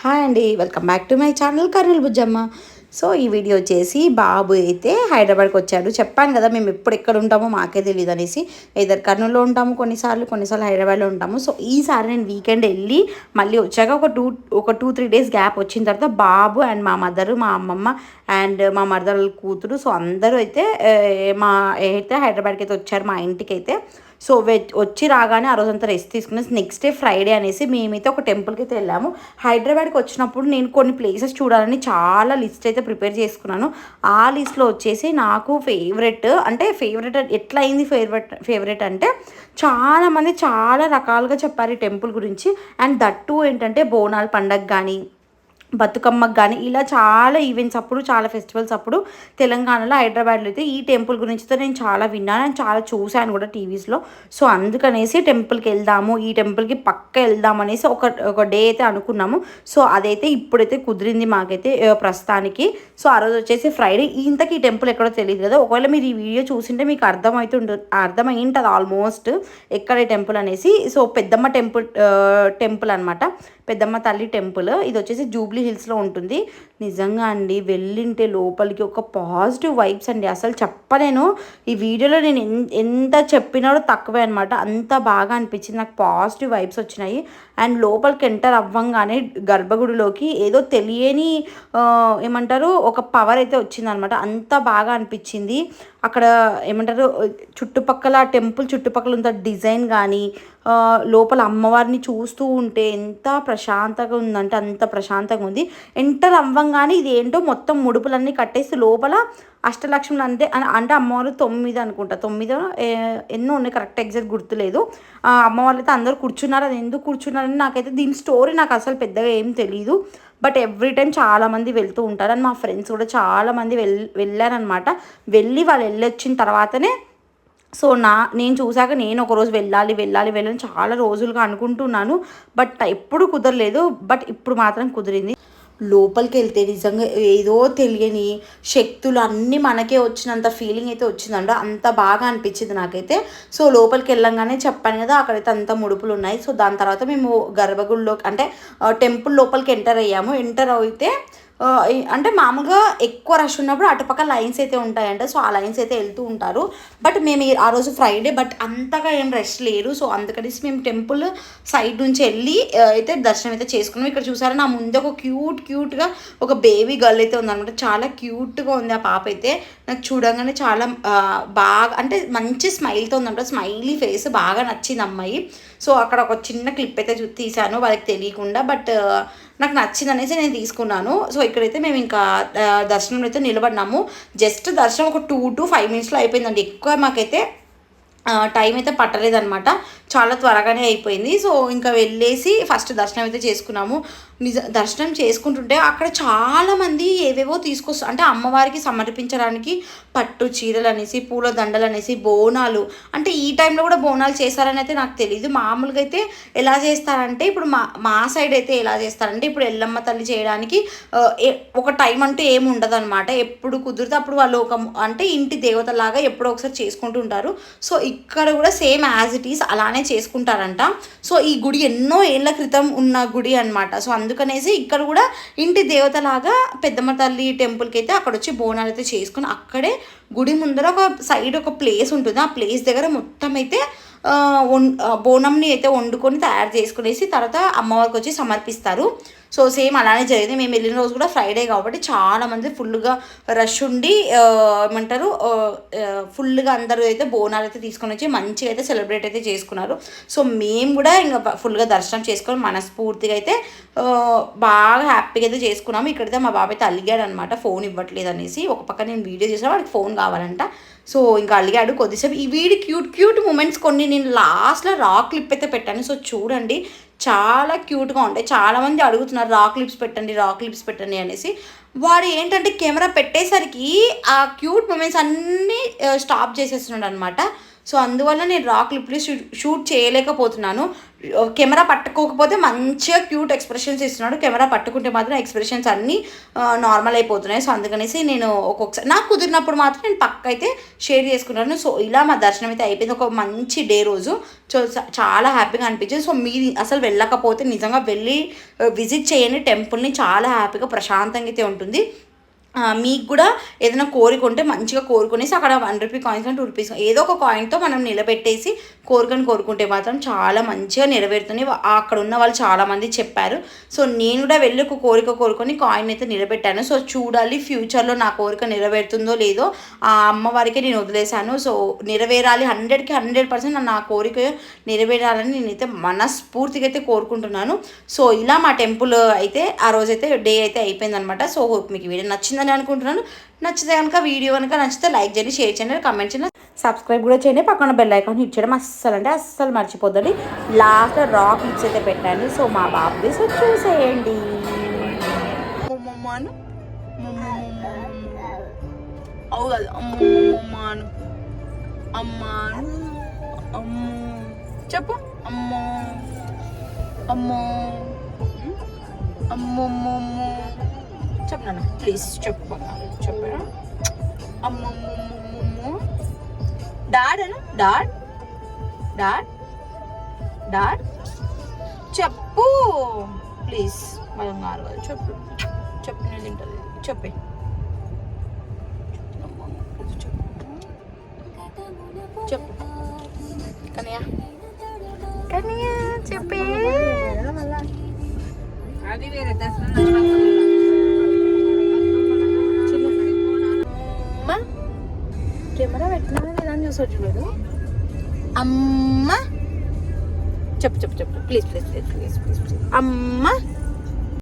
Hi అండి welcome back to my channel Kurnool Bujjamma so ఈ video వచ్చేసి బాబు అయితే హైదరాబాద్కి వచ్చాడు. చెప్పాను కదా మేము ఎప్పుడు ఎక్కడ ఉంటామో మాకే తెలియదు అనేసి. ఇద్దరు కర్నూలులో ఉంటాము కొన్నిసార్లు కొన్నిసార్లు హైదరాబాద్లో ఉంటాము. సో ఈసారి నేను వీకెండ్ వెళ్ళి మళ్ళీ వచ్చాక ఒక టూ ఒక టూ త్రీ డేస్ గ్యాప్ వచ్చిన తర్వాత బాబు అండ్ మా మదరు మా అమ్మమ్మ అండ్ మా మదర్ కూతురు. సో అందరూ అయితే మా అయితే హైదరాబాద్కి అయితే వచ్చారు మా ఇంటికి అయితే సో వచ్చి రాగానే ఆ రోజంతా రెస్ట్ తీసుకుని నెక్స్ట్ డే ఫ్రైడే అనేసి మేమైతే ఒక టెంపుల్కి అయితే వెళ్ళాము. హైదరాబాద్కి వచ్చినప్పుడు నేను కొన్ని ప్లేసెస్ చూడాలని చాలా లిస్ట్ అయితే ప్రిపేర్ చేసుకున్నాను. ఆ లిస్ట్లో వచ్చేసి నాకు ఫేవరెట్ అంటే ఫేవరెట్ ఎట్లా అయింది ఫేవరెట్ ఫేవరెట్ అంటే చాలామంది చాలా రకాలుగా చెప్పారు ఈ టెంపుల్ గురించి. అండ్ దట్టు ఏంటంటే బోనాల పండగ కానీ బతుకమ్మకు కానీ ఇలా చాలా ఈవెంట్స్ అప్పుడు చాలా ఫెస్టివల్స్ అప్పుడు తెలంగాణలో హైదరాబాద్లో అయితే ఈ టెంపుల్ గురించి నేను చాలా విన్నాను అండ్ చాలా చూశాను కూడా టీవీస్లో. సో అందుకనేసి టెంపుల్కి వెళ్దాము ఈ టెంపుల్కి పక్క వెళ్దాం అనేసి ఒక ఒక డే అయితే అనుకున్నాము. సో అదైతే ఇప్పుడైతే కుదిరింది మాకైతే ప్రస్తుతానికి. సో ఆ రోజు వచ్చేసి ఫ్రైడే ఇంతకీ ఈ టెంపుల్ ఎక్కడో తెలియదు కదా ఒకవేళ మీరు ఈ వీడియో చూసింటే మీకు అర్థమవుతుండు అర్థమై ఉంటుంది ఆల్మోస్ట్ ఎక్కడ టెంపుల్ అనేసి. సో పెద్దమ్మ టెంపుల్ టెంపుల్ అనమాట పెద్దమ్మ తల్లి టెంపుల్. ఇది వచ్చేసి జూబ్లీ హిల్స్లో ఉంటుంది. నిజంగా అండి వెళ్ళింటే లోపలికి ఒక పాజిటివ్ వైబ్స్ అండి. అసలు చెప్పలేను. ఈ వీడియోలో నేను ఎంత చెప్పినాడో తక్కువే అనమాట అంత బాగా అనిపించింది. నాకు పాజిటివ్ వైబ్స్ వచ్చినాయి. అండ్ లోపలికి ఎంటర్ అవ్వంగానే గర్భగుడిలోకి ఏదో తెలియని ఏమంటారు ఒక పవర్ అయితే వచ్చింది అనమాట అంత బాగా అనిపించింది. అక్కడ ఏమంటారు చుట్టుపక్కల టెంపుల్ చుట్టుపక్కల ఉన్న డిజైన్ కానీ లోపల అమ్మవారిని చూస్తూ ఉంటే ఎంత ప్రశాంతంగా ఉందంటే అంత ప్రశాంతంగా ఉంది. ఎంటర్ అవ్వంగానే ఇది ఏంటో మొత్తం ముడుపులన్నీ కట్టేసి లోపల అష్టలక్ష్ములు అంటే అంటే అమ్మవారు తొమ్మిది అనుకుంటా. తొమ్మిది ఎన్నో ఉన్నాయి కరెక్ట్ ఎగ్జాక్ట్ గుర్తులేదు. ఆ అమ్మవారు అయితే అందరూ కూర్చున్నారు. అది ఎందుకు కూర్చున్నారని నాకైతే దీని స్టోరీ నాకు అసలు పెద్దగా ఏం తెలియదు బట్ ఎవ్రీ టైం చాలామంది వెళ్తూ ఉంటారు. అండ్ మా ఫ్రెండ్స్ కూడా చాలామంది వెళ్ వెళ్ళారనమాట వెళ్ళి వాళ్ళు వెళ్ళొచ్చిన తర్వాతనే సో నా నేను చూసాక నేను ఒకరోజు వెళ్ళాలి వెళ్ళాలి వెళ్ళాలి చాలా రోజులుగా అనుకుంటున్నాను. బట్ ఎప్పుడు కుదరలేదు. బట్ ఇప్పుడు మాత్రం కుదిరింది. లోపలికి వెళ్తే నిజంగా ఏదో తెలియని శక్తులు అన్నీ మనకే వచ్చినంత ఫీలింగ్ అయితే వచ్చిందంట. అంత బాగా అనిపించింది నాకైతే. సో లోపలికి వెళ్ళంగానే చెప్పాను కదా అక్కడైతే అంత ముడుపులు ఉన్నాయి. సో దాని తర్వాత మేము గర్భగుడిలో అంటే టెంపుల్ లోపలికి ఎంటర్ అయ్యాము. ఎంటర్ అయితే అంటే మామూలుగా ఎక్కువ రష్ ఉన్నప్పుడు అటుపక్క లైన్స్ అయితే ఉంటాయంట. సో ఆ లైన్స్ అయితే వెళ్తూ ఉంటారు. బట్ మేము ఆ రోజు ఫ్రైడే బట్ అంతగా ఏం రష్ లేరు సో అందుకనేసి మేము టెంపుల్ సైడ్ నుంచి వెళ్ళి అయితే దర్శనం అయితే చేసుకున్నాం. ఇక్కడ చూసారా నా ముందు ఒక క్యూట్ క్యూట్గా ఒక బేబీ గర్ల్ అయితే ఉందనమాట చాలా క్యూట్గా ఉంది ఆ పాప అయితే. నాకు చూడంగానే చాలా బాగా అంటే మంచి స్మైల్తో ఉందంట స్మైలీ ఫేస్ బాగా నచ్చింది అమ్మాయి. సో అక్కడ ఒక చిన్న క్లిప్ అయితే చూ- తీశాను వాళ్ళకి తెలియకుండా బట్ నాకు నచ్చింది అనేసి నేను తీసుకున్నాను. సో ఇక్కడైతే మేము ఇంకా దర్శనంలో అయితే నిలబడినాము. జస్ట్ దర్శనం ఒక టూ టు ఫైవ్ మినిట్స్లో అయిపోయిందండి. ఎక్కువ మాకైతే టైం అయితే పట్టలేదనమాట చాలా త్వరగానే అయిపోయింది. సో ఇంకా వెళ్ళేసి ఫస్ట్ దర్శనం అయితే చేసుకున్నాము. నిజ దర్శనం చేసుకుంటుంటే అక్కడ చాలామంది ఏవేవో తీసుకొస్తారు అంటే అమ్మవారికి సమర్పించడానికి పట్టు చీరలు అనేసి పూల దండలు అనేసి బోనాలు. అంటే ఈ టైంలో కూడా బోనాలు చేస్తారని అయితే నాకు తెలియదు మామూలుగా అయితే ఎలా చేస్తారంటే ఇప్పుడు మా మా సైడ్ అయితే ఎలా చేస్తారంటే ఇప్పుడు ఎల్లమ్మ తల్లి చేయడానికి ఒక టైం అంటూ ఏమి ఉండదు ఎప్పుడు కుదిరితే అప్పుడు వాళ్ళు ఒక అంటే ఇంటి దేవతలాగా ఎప్పుడో ఒకసారి చేసుకుంటూ ఉంటారు. సో ఇక్కడ కూడా సేమ్ యాజ్ ఇట్ ఈస్ అలానే చేసుకుంటారంట. సో ఈ గుడి ఎన్నో ఏళ్ళ క్రితం ఉన్న గుడి అన్నమాట. సో అందుకనేసి ఇక్కడ కూడా ఇంటి దేవతలాగా పెద్దమ్మ తల్లి టెంపుల్కి అయితే అక్కడ వచ్చి బోనాలు అయితే చేసుకుని అక్కడే గుడి ముందర ఒక సైడ్ ఒక ప్లేస్ ఉంటుంది. ఆ ప్లేస్ దగ్గర మొత్తం అయితే బోనంని అయితే వండుకొని తయారు చేసుకునేసి తర్వాత అమ్మవారికి వచ్చి సమర్పిస్తారు. సో సేమ్ అలానే జరిగింది. మేము వెళ్ళిన రోజు కూడా ఫ్రైడే కాబట్టి చాలా మంది ఫుల్గా రష్ ఉండి ఏమంటారు ఫుల్గా అందరూ అయితే బోనాలు అయితే తీసుకొని వచ్చి మంచిగా అయితే సెలబ్రేట్ అయితే చేసుకున్నారు. సో మేము కూడా ఇంకా ఫుల్గా దర్శనం చేసుకొని మనస్ఫూర్తిగా అయితే బాగా హ్యాపీగా అయితే చేసుకున్నాము. ఇక్కడైతే మా బాబాయ్ అయితే అలిగాడు అనమాట ఫోన్ ఇవ్వట్లేదు అనేసి. ఒక పక్క నేను వీడియో చేసిన వాడికి ఫోన్ కావాలంట. సో ఇంకా అలిగాడు కొద్దిసేపు. ఈ వీడి క్యూట్ క్యూట్ మూమెంట్స్ కొన్ని నేను లాస్ట్లో రా క్లిప్ అయితే పెట్టాను. సో చూడండి చాలా క్యూట్గా ఉంటాయి. చాలామంది అడుగుతున్నారు రా క్లిప్స్ పెట్టండి రా క్లిప్స్ పెట్టండి అనేసి. వాడు ఏంటంటే కెమెరా పెట్టేసరికి ఆ క్యూట్ మూమెంట్స్ అన్నీ స్టాప్ చేసేస్తున్నాడు అనమాట సో అందువల్ల నేను రా క్లిప్లు షూట్ షూట్ చేయలేకపోతున్నాను. కెమెరా పట్టుకోకపోతే మంచిగా క్యూట్ ఎక్స్ప్రెషన్స్ ఇస్తున్నాడు. కెమెరా పట్టుకుంటే మాత్రం ఎక్స్ప్రెషన్స్ అన్నీ నార్మల్ అయిపోతున్నాయి. సో అందుకనేసి నేను ఒక్కొక్కసారి నాకు కుదిరినప్పుడు మాత్రం నేను పక్క అయితే షేర్ చేసుకున్నాను సో ఇలా మా దర్శనం అయితే అయిపోయింది. ఒక మంచి డే రోజు. సో చాలా హ్యాపీగా అనిపించింది. సో మీరు అసలు వెళ్ళకపోతే నిజంగా వెళ్ళి విజిట్ చేయండి. టెంపుల్ని చాలా హ్యాపీగా ప్రశాంతంగా అయితే ఉంటుంది. మీకు కూడా ఏదైనా కోరిక ఉంటే మంచిగా కోరుకునేసి అక్కడ one rupee coins two rupees ఏదో ఒక కాయిన్తో మనం నిలబెట్టేసి కోరికను కోరుకుంటే మాత్రం చాలా మంచిగా నెరవేరుతుంది. అక్కడ ఉన్న వాళ్ళు చాలామంది చెప్పారు. సో నేను కూడా వెళ్ళి ఒక కోరిక కోరుకొని కాయిన్ అయితే నిలబెట్టాను. సో చూడాలి ఫ్యూచర్లో నా కోరిక నెరవేరుతుందో లేదో. ఆ అమ్మవారికి నేను వదిలేశాను. సో నెరవేరాలి హండ్రెడ్కి హండ్రెడ్ పర్సెంట్ నా కోరిక నెరవేరాలని నేనైతే మనస్ఫూర్తిగా అయితే కోరుకుంటున్నాను. సో ఇలా మా టెంపుల్ అయితే ఆ రోజైతే డే అయితే అయిపోయిందనమాట సో హోప్ మీకు వీడియో నచ్చింది నచ్చిందని అనుకుంటున్నాను. నచ్చితే కనుక వీడియో కనుక నచ్చితే లైక్ చేయండి షేర్ చేయండి కామెంట్ చేయండి. సబ్స్క్రైబ్ కూడా చేయండి. పక్కన బెల్ ఐకాన్ హిట్ చేయడం అస్సలు అంటే అస్సలు మర్చిపోద్దండి. లాస్ట్ రాక్ హిట్స్ అయితే పెట్టండి. సో మా బాబుది సో చూసేయండి. అమ్మమ్మను అవు అమ్మాను అమ్మో. చెప్పు. అమ్మో. అమ్మో. అమ్మమ్మమ్మో. చెప్పు నాన్న ప్లీజ్ చెప్పు చెప్పరా అమ్మమ్మమ్మమ్మో డాడ్ అను డాడ్ డాడ్ డాడ్ చెప్పు ప్లీజ్ మనం కాదు చెప్పు చెప్పు నేను తింటుంది చెప్పే చెప్పు కనయ్య కనయ్య చెప్పే అది వేరే దసరా పెట్టినా లేదా అమ్మ. చెప్పు చెప్పు చెప్పు. Please please please please please అమ్మ.